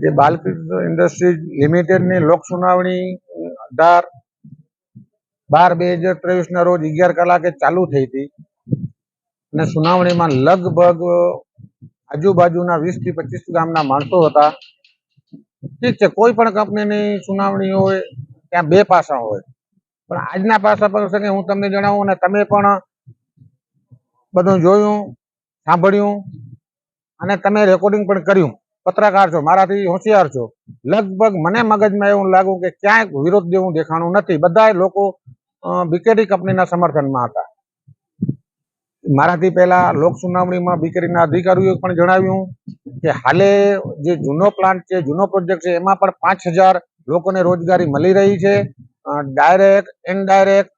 કે બાલકૃષ્ણ ઇન્ડસ્ટ્રીઝ લિમિટેડની લોક સુનાવણી અઢાર બાર બે હજાર ત્રેવીસના રોજ અગિયાર કલાકે ચાલુ થઈ હતી. અને સુનાવણીમાં લગભગ આજુબાજુના વીસથી પચીસ ગામના માણસો હતા. ઠીક છે, કોઈ પણ કંપનીની સુનાવણી હોય, ત્યાં બે પાસા હોય. પણ આજના પાસા પ્રસંગે હું તમને જણાવું અને તમે પણ બધું જોયું, સાંભળ્યું અને તમે રેકોર્ડિંગ પણ કર્યું. પત્રકાર છો, મારાથી હોશિયાર છો. લગભગ મને મગજમાં એવું લાગ્યું કે ક્યાંય વિરોધ જેવું દેખાણું નથી. બધા લોકો બીકેડી કંપનીના સમર્થનમાં હતા. મારાથી પહેલા લોક સુનાવણીમાં બીકેડીના અધિકારીઓએ પણ જણાવ્યું કે હાલે જે જૂનો પ્લાન્ટ છે, જૂનો પ્રોજેક્ટ છે, એમાં પણ પાંચ લોકોને રોજગારી મળી રહી છે. ડાયરેક્ટ, ઇનડાયરેક્ટ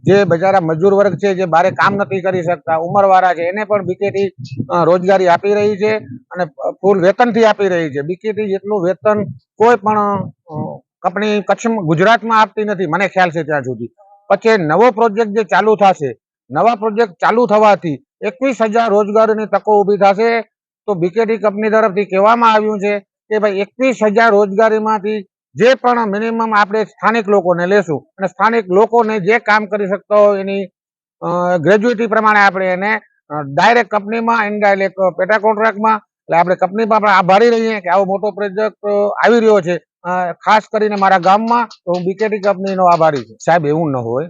જે બજારા મજૂર વર્ગ છે, જે બારે કામ નથી કરી શકતા, ઉંમરવાળા છે, એને પણ બીકેટી રોજગારી આપી રહી છે અને ફૂલ વેતનથી આપી રહી છે. બીકેટી જેટલું વેતન કોઈ પણ કંપની કચ્છમાં ગુજરાતમાં આપતી નથી, મને ખ્યાલ છે ત્યાં સુધી. પછી નવો પ્રોજેક્ટ જે ચાલુ થશે, નવા પ્રોજેક્ટ ચાલુ થવાથી એકવીસ હજાર રોજગારીની તકો ઊભી થશે. તો બીકેટી કંપની તરફથી કહેવામાં આવ્યું છે કે ભાઈ એકવીસ હજાર રોજગારીમાંથી જે પણ મિનિમમ આપણે સ્થાનિક લોકોને લેશું અને સ્થાનિક લોકોને જે કામ કરી શકતા હોય એની ગ્રેજ્યુએટી પ્રમાણે આપણે એને ડાયરેક્ટ કંપનીમાં ઇનડાયરેક્ટ પેટા કોન્ટ્રાક્ટમાં એટલે આપણે કંપનીમાં આપણે આભારી રહીએ કે આવો મોટો પ્રોજેક્ટ આવી રહ્યો છે. ખાસ કરીને મારા ગામમાં તો હું બીકેટી કંપનીનો આભારી છું. સાહેબ, એવું ન હોય.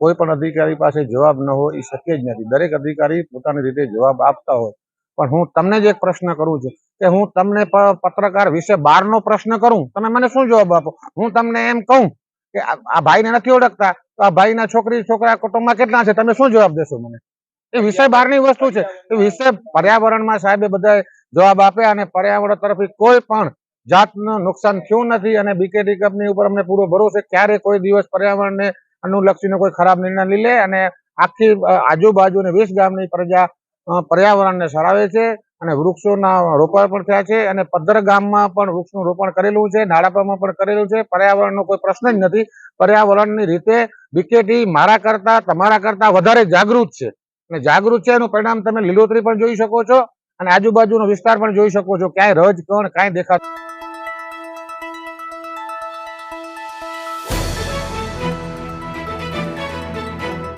કોઈ પણ અધિકારી પાસે જવાબ ન હોય, એ શક્ય જ નથી. દરેક અધિકારી પોતાની રીતે જવાબ આપતા હોય. પણ હું તમને જ એક પ્રશ્ન કરું છું કે હું તમને પત્રકાર વિશે બારનો પ્રશ્ન કરું, તમે મને શું જવાબ આપો? હું તમને એમ કહું કે આ ભાઈને નથી ઓળખતા, તો આ ભાઈના છોકરી, છોકરા કુટુંબમાં કેટલા છે? તમે શું જવાબ દેશો મને? એ વિષય બહારની વસ્તુ છે. એ વિષય પર્યાવરણમાં સાહેબે બધા જવાબ આપ્યા અને પર્યાવરણ તરફથી કોઈ પણ જાતનું નુકસાન થયું નથી અને બીકેટી કંપની ઉપર અમને પૂરો ભરોસો ક્યારે કોઈ દિવસ પર્યાવરણને અનુલક્ષીને કોઈ ખરાબ નિર્ણય લઈ લે અને આખી આજુબાજુની વીસ ગામની પ્રજા પર્યાવરણને સરાવે છે અને વૃક્ષોના રોપણ પણ થયા છે અને પદ્ધર ગામમાં પણ વૃક્ષનું રોપણ કરેલું છે નાડાપામાં પણ કરેલું છે. પર્યાવરણનો કોઈ પ્રશ્ન જ નથી. પર્યાવરણની રીતે બીકેટી મારા કરતા, તમારા કરતા વધારે જાગૃત છે. અને જાગૃત છે એનું પરિણામ તમે લીલોતરી પણ જોઈ શકો છો અને આજુબાજુનો વિસ્તાર પણ જોઈ શકો છો. ક્યાંય રજ, કણ કાંઈ દેખાતું